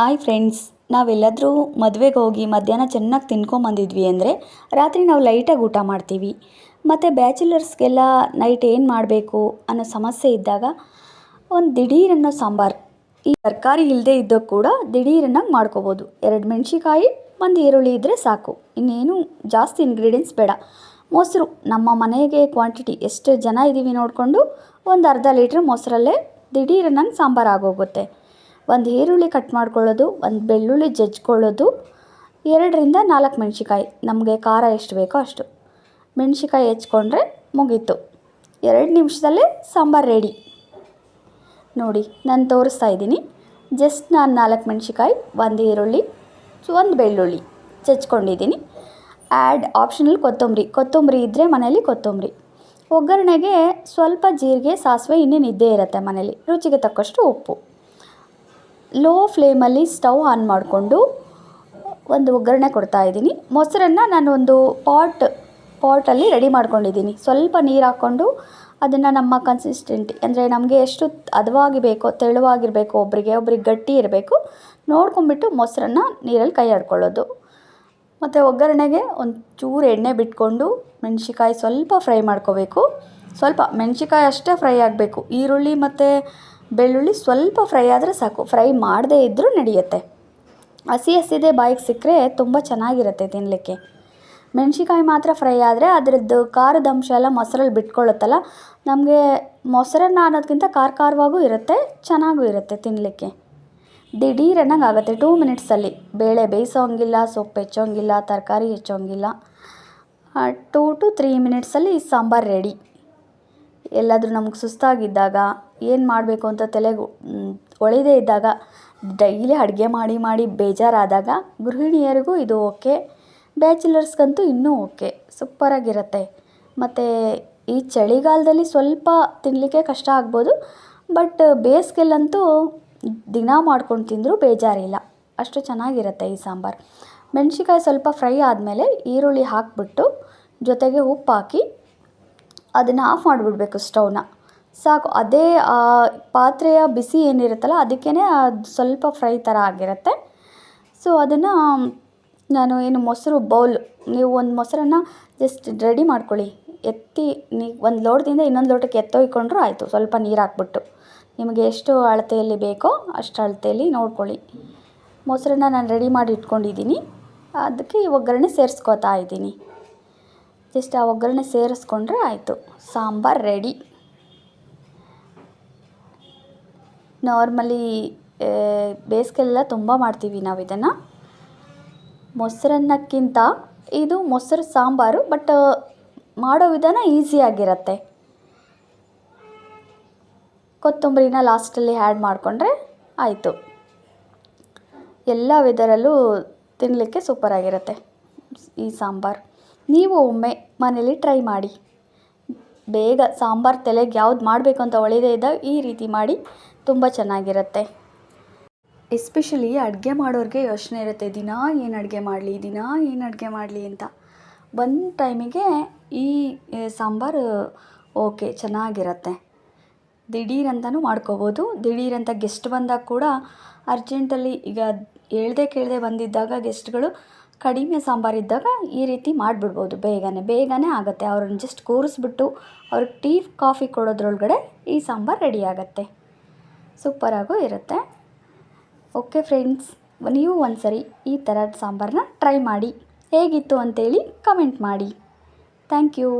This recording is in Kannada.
ಹಾಯ್ ಫ್ರೆಂಡ್ಸ್, ನಾವೆಲ್ಲಾದರೂ ಮದುವೆಗೆ ಹೋಗಿ ಮಧ್ಯಾಹ್ನ ಚೆನ್ನಾಗಿ ತಿನ್ಕೊಂಬಂದಿದ್ವಿ ಅಂದರೆ ರಾತ್ರಿ ನಾವು ಲೈಟಾಗಿ ಊಟ ಮಾಡ್ತೀವಿ. ಮತ್ತು ಬ್ಯಾಚುಲರ್ಸ್ಗೆಲ್ಲ ನೈಟ್ ಏನು ಮಾಡಬೇಕು ಅನ್ನೋ ಸಮಸ್ಯೆ ಇದ್ದಾಗ ಒಂದು ದಿಢೀರನ್ನೋ ಸಾಂಬಾರು, ಈ ತರಕಾರಿ ಇಲ್ಲದೆ ಇದ್ದೋ ಕೂಡ ದಿಢೀರನ್ನಾಗಿ ಮಾಡ್ಕೋಬೋದು. ಎರಡು ಮೆಣಸಿಕಾಯಿ ಒಂದು ಈರುಳ್ಳಿ ಇದ್ದರೆ ಸಾಕು. ಇನ್ನೇನು ಜಾಸ್ತಿ ಇಂಗ್ರೀಡಿಯೆಂಟ್ಸ್ ಬೇಡ. ಮೊಸರು, ನಮ್ಮ ಮನೆಗೆ ಕ್ವಾಂಟಿಟಿ ಎಷ್ಟು ಜನ ಇದ್ದೀವಿ ನೋಡಿಕೊಂಡು ಒಂದು ಅರ್ಧ ಲೀಟ್ರ್ ಮೊಸರಲ್ಲೇ ದಿಢೀರನ್ನಂಗೆ ಸಾಂಬಾರು ಆಗೋಗುತ್ತೆ. ಒಂದು ಈರುಳ್ಳಿ ಕಟ್ ಮಾಡ್ಕೊಳ್ಳೋದು, ಒಂದು ಬೆಳ್ಳುಳ್ಳಿ ಜಜ್ಕೊಳ್ಳೋದು, ಎರಡರಿಂದ ನಾಲ್ಕು ಮೆಣಸಿಕಾಯಿ ನಮಗೆ ಖಾರ ಎಷ್ಟು ಬೇಕೋ ಅಷ್ಟು. ಮೆಣಸಿಕಾಯಿ ಹೆಚ್ಕೊಂಡ್ರೆ ಮುಗೀತು. ಎರಡು ನಿಮಿಷದಲ್ಲೇ ಸಾಂಬಾರು ರೆಡಿ ನೋಡಿ, ನಾನು ತೋರಿಸ್ತಾ ಇದ್ದೀನಿ. ಜಸ್ಟ್ ನಾನು ನಾಲ್ಕು ಮೆಣಸಿಕಾಯಿ ಒಂದು ಈರುಳ್ಳಿ, ಒಂದು ಬೆಳ್ಳುಳ್ಳಿ ಚಚ್ಕೊಂಡಿದ್ದೀನಿ ಆ್ಯಡ್ ಆಪ್ಷನಲ್ ಕೊತ್ತಂಬರಿ. ಕೊತ್ತಂಬರಿ ಇದ್ದರೆ ಮನೇಲಿ ಕೊತ್ತಂಬರಿ. ಒಗ್ಗರಣೆಗೆ ಸ್ವಲ್ಪ ಜೀರಿಗೆ, ಸಾಸಿವೆ ಇನ್ನೇನು ಇದ್ದೇ ಇರುತ್ತೆ ಮನೇಲಿ ರುಚಿಗೆ ತಕ್ಕಷ್ಟು ಉಪ್ಪು. ಲೋ ಫ್ಲೇಮಲ್ಲಿ ಸ್ಟವ್ ಆನ್ ಮಾಡಿಕೊಂಡು ಒಂದು ಒಗ್ಗರಣೆ ಕೊಡ್ತಾ ಇದ್ದೀನಿ. ಮೊಸರನ್ನು ನಾನು ಒಂದು ಪಾಟ್, ಪಾಟಲ್ಲಿ ರೆಡಿ ಮಾಡ್ಕೊಂಡಿದ್ದೀನಿ. ಸ್ವಲ್ಪ ನೀರು ಹಾಕ್ಕೊಂಡು ಅದನ್ನು ನಮ್ಮ ಕನ್ಸಿಸ್ಟೆಂಟ್ ಅಂದರೆ ನಮಗೆ ಎಷ್ಟು ಹದವಾಗಿ ಬೇಕೋ ತೆಳುವಾಗಿರಬೇಕು ಒಬ್ಬರಿಗೆ ಒಬ್ರಿಗೆ ಗಟ್ಟಿ ಇರಬೇಕು ನೋಡ್ಕೊಂಬಿಟ್ಟು ಮೊಸರನ್ನು ನೀರಲ್ಲಿ ಕೈ ಆಡ್ಕೊಳ್ಳೋದು. ಮತ್ತು ಒಗ್ಗರಣೆಗೆ ಒಂದು ಚೂರು ಎಣ್ಣೆ ಬಿಟ್ಕೊಂಡು ಮೆಣಸಿಕಾಯಿ ಸ್ವಲ್ಪ ಫ್ರೈ ಮಾಡ್ಕೋಬೇಕು. ಸ್ವಲ್ಪ ಮೆಣಸಿಕಾಯಿ ಅಷ್ಟೇ ಫ್ರೈ ಆಗಬೇಕು. ಈರುಳ್ಳಿ ಮತ್ತು ಬೆಳ್ಳುಳ್ಳಿ ಸ್ವಲ್ಪ ಫ್ರೈ ಆದರೆ ಸಾಕು. ಫ್ರೈ ಮಾಡದೇ ಇದ್ದರೂ ನಡೆಯುತ್ತೆ. ಹಸಿ ಹಸಿದೇ ಬಾಯಿಗೆ ಸಿಕ್ಕರೆ ತುಂಬ ಚೆನ್ನಾಗಿರುತ್ತೆ ತಿನ್ನಲಿಕ್ಕೆ ಮೆಣಸಿಕಾಯಿ ಮಾತ್ರ ಫ್ರೈ ಆದರೆ ಅದರದ್ದು ಖಾರದ ಅಂಶ ಎಲ್ಲ ಮೊಸರಲ್ಲಿ ಬಿಟ್ಕೊಳ್ಳುತ್ತಲ್ಲ, ನಮಗೆ ಮೊಸರನ್ನ ಅನ್ನೋದಕ್ಕಿಂತ ಖಾರ ಖಾರವಾಗೂ ಇರುತ್ತೆ, ಚೆನ್ನಾಗೂ ಇರುತ್ತೆ ತಿನ್ನಲಿಕ್ಕೆ ದಿಢೀರ್ ಅನ್ನಂಗೆ ಆಗುತ್ತೆ ಟೂ ಮಿನಿಟ್ಸಲ್ಲಿ ಬೇಳೆ ಬೇಯಿಸೋಂಗಿಲ್ಲ, ಸೊಪ್ಪು ಹೆಚ್ಚೋಂಗಿಲ್ಲ, ತರಕಾರಿ ಹೆಚ್ಚೋಂಗಿಲ್ಲ. ಟೂ ಟು ತ್ರೀ ಮಿನಿಟ್ಸಲ್ಲಿ ಸಾಂಬಾರು ರೆಡಿ ಎಲ್ಲಾದರೂ ನಮಗೆ ಸುಸ್ತಾಗಿದ್ದಾಗ ಏನು ಮಾಡಬೇಕು ಅಂತ ತಲೆಗೆ ಹೊಳಿದೇ ಇದ್ದಾಗ ಡೈಲಿ ಅಡುಗೆ ಮಾಡಿ ಮಾಡಿ ಬೇಜಾರಾದಾಗ ಗೃಹಿಣಿಯರಿಗೂ ಇದು ಓಕೆ. ಬ್ಯಾಚುಲರ್ಸ್ಗಂತೂ ಇನ್ನೂ ಓಕೆ. ಸೂಪರಾಗಿರುತ್ತೆ. ಮತ್ತು ಈ ಚಳಿಗಾಲದಲ್ಲಿ ಸ್ವಲ್ಪ ತಿನ್ನಲಿಕ್ಕೆ ಕಷ್ಟ ಆಗ್ಬೋದು. ಬಟ್ ಬೇಸಿಗೆಲ್ಲಂತೂ ದಿನ ಮಾಡ್ಕೊಂಡು ತಿಂದರೂ ಬೇಜಾರಿಲ್ಲ. ಅಷ್ಟು ಚೆನ್ನಾಗಿರುತ್ತೆ ಈ ಸಾಂಬಾರು. ಮೆಣಸಿಕಾಯಿ ಸ್ವಲ್ಪ ಫ್ರೈ ಆದಮೇಲೆ ಈರುಳ್ಳಿ ಹಾಕಿಬಿಟ್ಟು ಜೊತೆಗೆ ಉಪ್ಪು ಹಾಕಿ ಅದನ್ನು ಆಫ್ ಮಾಡಿಬಿಡ್ಬೇಕು ಸ್ಟೌವ್ನ ಸಾಕು, ಅದೇ ಪಾತ್ರೆಯ ಬಿಸಿ ಏನಿರುತ್ತಲ್ಲ ಅದಕ್ಕೇ ಅದು ಸ್ವಲ್ಪ ಫ್ರೈ ಥರ ಆಗಿರುತ್ತೆ. ಸೊ ಅದನ್ನು, ನಾನು ಏನು ಮೊಸರು ಬೌಲ್ ನೀವು ಒಂದು ಮೊಸರನ್ನು ಜಸ್ಟ್ ರೆಡಿ ಮಾಡ್ಕೊಳ್ಳಿ. ಎತ್ತಿ, ನೀ, ಒಂದು ಲೋಟದಿಂದ ಇನ್ನೊಂದು ಲೋಟಕ್ಕೆ ಎತ್ತೊಯ್ಕೊಂಡ್ರೂ ಆಯಿತು, ಸ್ವಲ್ಪ ನೀರು ಹಾಕ್ಬಿಟ್ಟು. ನಿಮಗೆ ಎಷ್ಟು ಅಳತೆಯಲ್ಲಿ ಬೇಕೋ ಅಷ್ಟು ಅಳತೆಯಲ್ಲಿ ನೋಡ್ಕೊಳ್ಳಿ. ಮೊಸರನ್ನ ನಾನು ರೆಡಿ ಮಾಡಿ ಇಟ್ಕೊಂಡಿದ್ದೀನಿ. ಅದಕ್ಕೆ ಒಗ್ಗರಣೆ ಸೇರಿಸ್ಕೋತಾ ಇದ್ದೀನಿ. ಜಸ್ಟ್ ಆ ಒಗ್ಗರಣೆ ಸೇರಿಸ್ಕೊಂಡ್ರೆ ಆಯಿತು. ಸಾಂಬಾರು ರೆಡಿ ನಾರ್ಮಲಿ ಬೇಸಿಗೆಲ್ಲ ತುಂಬ ಮಾಡ್ತೀವಿ ನಾವು ಇದನ್ನು ಮೊಸರನ್ನಕ್ಕಿಂತ ಇದು ಮೊಸರು ಸಾಂಬಾರು ಬಟ್ ಮಾಡೋ ವಿಧಾನ ಈಸಿಯಾಗಿರುತ್ತೆ ಕೊತ್ತಂಬರಿನ ಲಾಸ್ಟಲ್ಲಿ ಆ್ಯಡ್ ಮಾಡಿಕೊಂಡ್ರೆ ಆಯಿತು. ಎಲ್ಲ ವೆದರಲ್ಲೂ ತಿನ್ನಲಿಕ್ಕೆ ಸೂಪರಾಗಿರುತ್ತೆ ಈ ಸಾಂಬಾರು. ನೀವು ಒಮ್ಮೆ ಮನೇಲಿ ಟ್ರೈ ಮಾಡಿ. ಬೇಗ ಸಾಂಬಾರು ತಲೆಗೆ ಯಾವ್ದು ಮಾಡಬೇಕು ಅಂತ ಒಳ್ಳೆಯದೇ ಇದ್ದಾಗ ಈ ರೀತಿ ಮಾಡಿ, ತುಂಬ ಚೆನ್ನಾಗಿರುತ್ತೆ. ಎಸ್ಪೆಷಲಿ ಅಡುಗೆ ಮಾಡೋರಿಗೆ ಯೋಚನೆ ಇರುತ್ತೆ, ದಿನ ಏನು ಅಡುಗೆ ಮಾಡಲಿ, ದಿನ ಏನು ಅಡುಗೆ ಮಾಡಲಿ ಅಂತ. ಒಂದು ಟೈಮಿಗೆ ಈ ಸಾಂಬಾರು, ಓಕೆ, ಚೆನ್ನಾಗಿರುತ್ತೆ. ದಿಢೀರಂತನೂ ಮಾಡ್ಕೋಬೋದು. ದಿಢೀರಂತ ಗೆಸ್ಟ್ ಬಂದಾಗ ಕೂಡ ಅರ್ಜೆಂಟಲ್ಲಿ ಈಗ ಹೇಳ್ದೆ ಕೇಳದೆ ಬಂದಿದ್ದಾಗ ಗೆಸ್ಟ್ಗಳು ಕಡಿಮೆ ಸಾಂಬಾರಿದ್ದಾಗ ಈ ರೀತಿ ಮಾಡಿಬಿಡ್ಬೋದು, ಬೇಗನೆ ಬೇಗನೆ ಆಗುತ್ತೆ. ಅವ್ರನ್ನ ಜಸ್ಟ್ ಕೂರಿಸ್ಬಿಟ್ಟು ಅವ್ರಿಗೆ ಟೀ, ಕಾಫಿ ಕೊಡೋದ್ರೊಳಗಡೆ ಈ ಸಾಂಬಾರು ರೆಡಿ ಆಗುತ್ತೆ. ಸೂಪರಾಗೂ ಇರುತ್ತೆ. ಓಕೆ ಫ್ರೆಂಡ್ಸ್ ನೀವು ಒಂದು ಸರಿ ಈ ಥರದ ಸಾಂಬಾರನ್ನ ಟ್ರೈ ಮಾಡಿ. ಹೇಗಿತ್ತು ಅಂತೇಳಿ ಕಮೆಂಟ್ ಮಾಡಿ. Thank you